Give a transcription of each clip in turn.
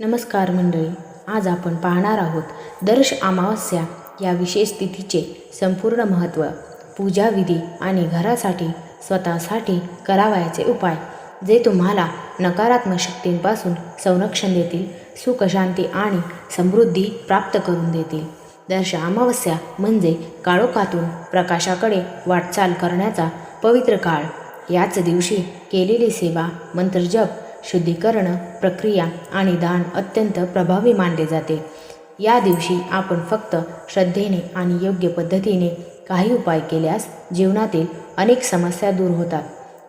नमस्कार मंडळी आज आपण पाहणार आहोत दर्श अमावस्या या विशेष तिथीचे संपूर्ण महत्त्व पूजाविधी आणि घरासाठी स्वतःसाठी करावयाचे उपाय जे तुम्हाला नकारात्मक शक्तींपासून संरक्षण देतील सुखशांती आणि समृद्धी प्राप्त करून देतील. दर्श अमावस्या म्हणजे काळोखातून प्रकाशाकडे वाटचाल करण्याचा पवित्र काळ. याच दिवशी केलेली सेवा मंत्रजप शुद्धीकरण प्रक्रिया आणि दान अत्यंत प्रभावी मानले जाते. या दिवशी आपण फक्त श्रद्धेने आणि योग्य पद्धतीने काही उपाय केल्यास जीवनातील अनेक समस्या दूर होतात.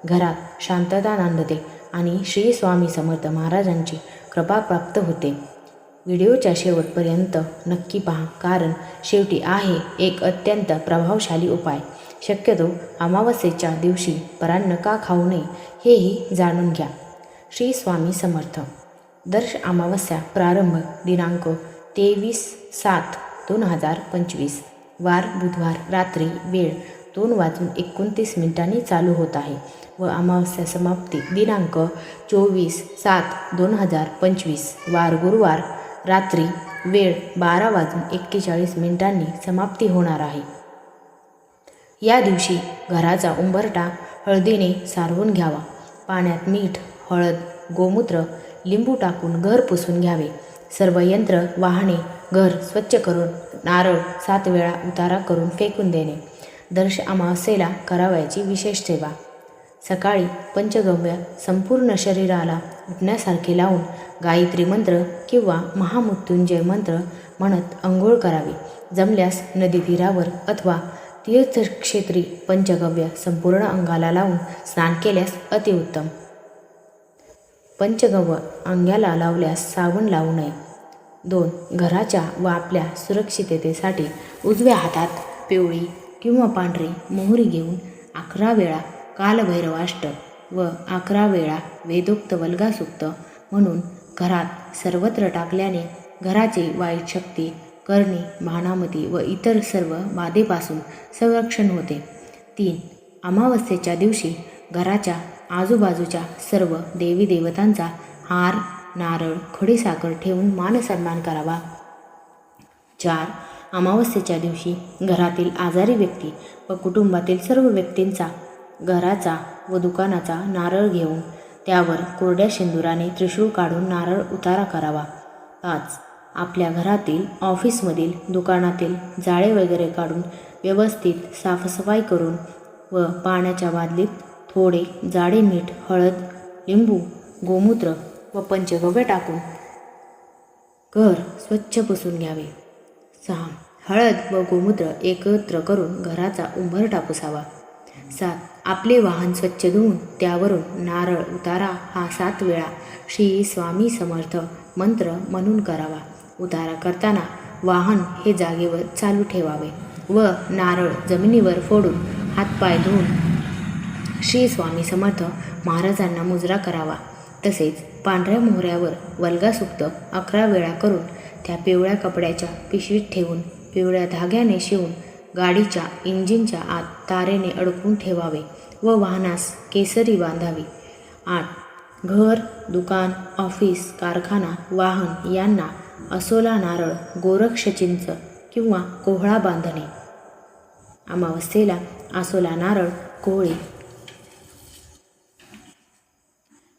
घरात शांतता नांदते आणि श्री स्वामी समर्थ महाराजांची कृपा प्राप्त होते. व्हिडिओच्या शेवटपर्यंत नक्की पहा कारण शेवटी आहे एक अत्यंत प्रभावशाली उपाय. शक्यतो अमावस्येच्या दिवशी परान्न का खाऊ नये हेही जाणून घ्या. श्री स्वामी समर्थ. दर्श अमावस्या प्रारंभ दिनांक तेवीस सात दोन हजार पंचवीस. वार बुधवार रात्री वेळ दोन वाजून एकोणतीस मिनिटांनी चालू होत आहे व अमावस्या समाप्ती दिनांक चोवीस सात दोन हजार पंचवीस. वार गुरुवार रात्री वेळ बारा वाजून एक्केचाळीस मिनिटांनी समाप्ती होणार आहे. या दिवशी घराचा उंबरटा हळदीने सारवून घ्यावा. पाण्यात मीठ हळद गोमूत्र लिंबू टाकून घर पुसून घ्यावे. सर्व यंत्र वाहने घर स्वच्छ करून नारळ सात वेळा उतारा करून फेकून देणे. दर्श अमावस्येला करावयाची विशेष सेवा. सकाळी पंचगव्य संपूर्ण शरीराला उठण्यासारखे लावून गायत्री मंत्र किंवा महामृत्युंजय मंत्र म्हणत अंघोळ करावी. जमल्यास नदी तीरावर अथवा तीर्थक्षेत्री पंचगव्य संपूर्ण अंगाला लावून स्नान केल्यास अतिउत्तम. पंचगव्य अंग्याला लावल्यास साबण लावू नये. दोन घराच्या व आपल्या सुरक्षिततेसाठी उजव्या हातात पिवळी किंवा पांढरी मोहरी घेऊन अकरा वेळा कालभैरवाष्ट व अकरा वेळा वेदोक्त वल्गासुक्त म्हणून घरात सर्वत्र टाकल्याने घराची वाईट शक्ती करणी भानामती व इतर सर्व बाधेपासून संरक्षण होते. तीन अमावस्येच्या दिवशी घराच्या आजूबाजूच्या सर्व देवी देवतांचा हार नारळ खडीसाखर ठेवून मानसन्मान करावा. चार अमावस्येच्या दिवशी घरातील आजारी व्यक्ती व कुटुंबातील सर्व व्यक्तींचा घराचा व दुकानाचा नारळ घेऊन त्यावर कोरड्या शेंदुराने त्रिशूळ काढून नारळ उतारा करावा. पाच आपल्या घरातील ऑफिसमधील दुकानातील जाळे वगैरे काढून व्यवस्थित साफसफाई करून व पाण्याच्या बादलीत थोडे जाडे मीठ हळद लिंबू गोमूत्र व पंचगव्य टाकून घर स्वच्छ पुसून घ्यावे. सहा. हळद व गोमूत्र एकत्र करून घराचा उंबरटा पुसावा सात. आपले वाहन स्वच्छ धुवून त्यावरून नारळ उतारा हा सात वेळा. श्री स्वामी समर्थ मंत्र म्हणून करावा. उतारा करताना वाहन हे जागेवर चालू ठेवावे व नारळ जमिनीवर फोडून हातपाय धुवून श्री स्वामी समर्थ महाराजांना मुजरा करावा. तसेच पांढऱ्या मोहऱ्यावर वल्गासुक्त अकरा वेळा करून त्या पिवळ्या कपड्याच्या पिशवीत ठेवून पिवळ्या धाग्याने शिवून गाडीच्या इंजिनच्या आत तारेने अडकून ठेवावे व वाहनास केसरी बांधावी. आठ. घर दुकान ऑफिस कारखाना वाहन यांना असोला नारळ गोरक्ष चिंच किंवा कोहळा बांधणे. अमावस्येला आसोला नारळ कोहळी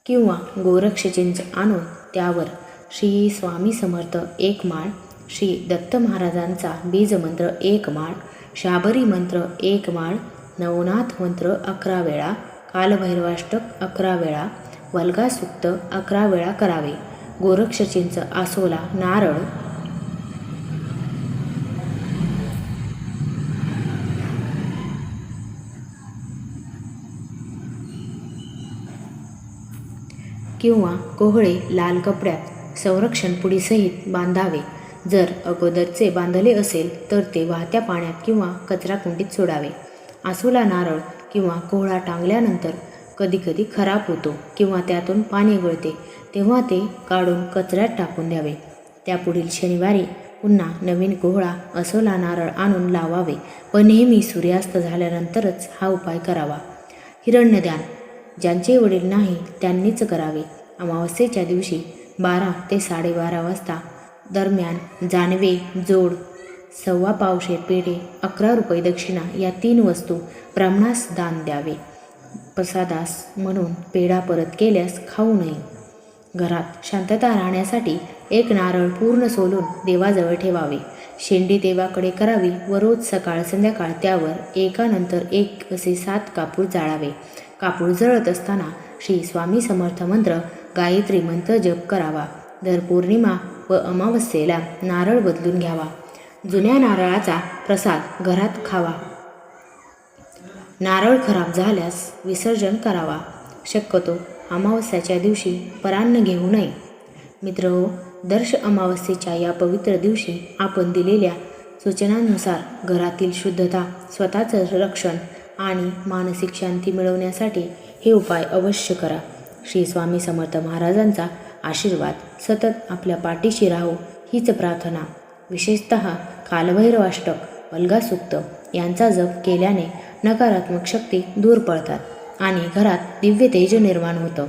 किंवा गोरक्ष चिंच आणून त्यावर श्री स्वामी समर्थ एक माळ श्री दत्त महाराजांचा बीजमंत्र एक माळ शाबरी मंत्र एक माळ नवनाथ मंत्र अकरा वेळा कालभैरवाष्टक अकरा वेळा वल्गासुक्त अकरा वेळा करावे. गोरक्षचिंच आसोला नारळ किंवा कोहळे लाल कपड्यात संरक्षण पुडीसहित बांधावे. जर अगोदरचे बांधले असेल तर ते वाहत्या पाण्यात किंवा कचराकुंडीत सोडावे. आसोला नारळ किंवा कोहळा टांगल्यानंतर कधीकधी खराब होतो किंवा त्यातून पाणी गळते तेव्हा ते काढून कचऱ्यात टाकून द्यावे. त्यापुढील शनिवारी पुन्हा नवीन कोहळा असोला नारळ आणून लावावे व नेहमी सूर्यास्त झाल्यानंतरच हा उपाय करावा. हिरण्यदान ज्यांचे वडील नाही त्यांनीच करावे. अमावस्येच्या दिवशी बारा ते साडेबारा वाजता दरम्यान जानवे जोड सव्वा पावशे पेढे अकरा रुपये दक्षिणा या तीन वस्तू ब्राह्मणास दान द्यावे. प्रसादास म्हणून पेढा परत केल्यास खाऊ नये. घरात शांतता राहण्यासाठी एक नारळ पूर्ण सोलून देवाजवळ ठेवावे. शेंडी देवाकडे करावी व रोज सकाळ संध्याकाळ त्यावर एकानंतर एक असे सात कापूर जाळावे. कापूर जळत असताना श्री स्वामी समर्थ मंत्र गायत्री मंत्र जप करावा. दर पौर्णिमा व अमावस्येला नारळ बदलून घ्यावा. जुन्या नारळाचा प्रसाद घरात खावा. नारळ खराब झाल्यास विसर्जन करावा. शक्यतो अमावस्याच्या दिवशी परान्न घेऊ नये. मित्र हो, दर्श अमावस्येच्या या पवित्र दिवशी आपण दिलेल्या सूचनांनुसार घरातील शुद्धता स्वतःचं रक्षण आणि मानसिक शांती मिळवण्यासाठी हे उपाय अवश्य करा. श्री स्वामी समर्थ महाराजांचा आशीर्वाद सतत आपल्या पाठीशी राहो हीच प्रार्थना. विशेषत कालभैरवाष्टक वल्गासुक्त यांचा जप केल्याने नकारात्मक शक्ती दूर पळतात आणि घरात दिव्य तेज निर्माण होतं.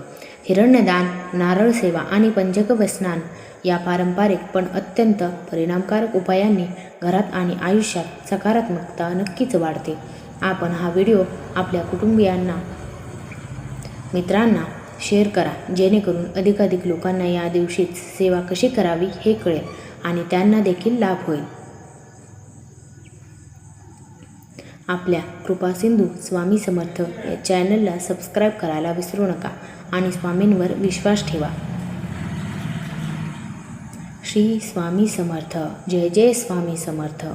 हिरण्यदान नारळ सेवा आणि पंचकव्य स्नान या पारंपरिक पण अत्यंत परिणामकारक उपायांनी घरात आणि आयुष्यात सकारात्मकता नक्कीच वाढते. आपण हा व्हिडिओ आपल्या कुटुंबियांना मित्रांना शेअर करा. जेणेकरून अधिकाधिक लोकांना या दिवशीच सेवा कशी करावी हे कळेल आणि त्यांना देखील लाभ होईल. आपल्या कृपासिंधू स्वामी समर्थ या चॅनलला सबस्क्राईब करायला विसरू नका आणि स्वामींवर विश्वास ठेवा. श्री स्वामी समर्थ. जय जय स्वामी समर्थ.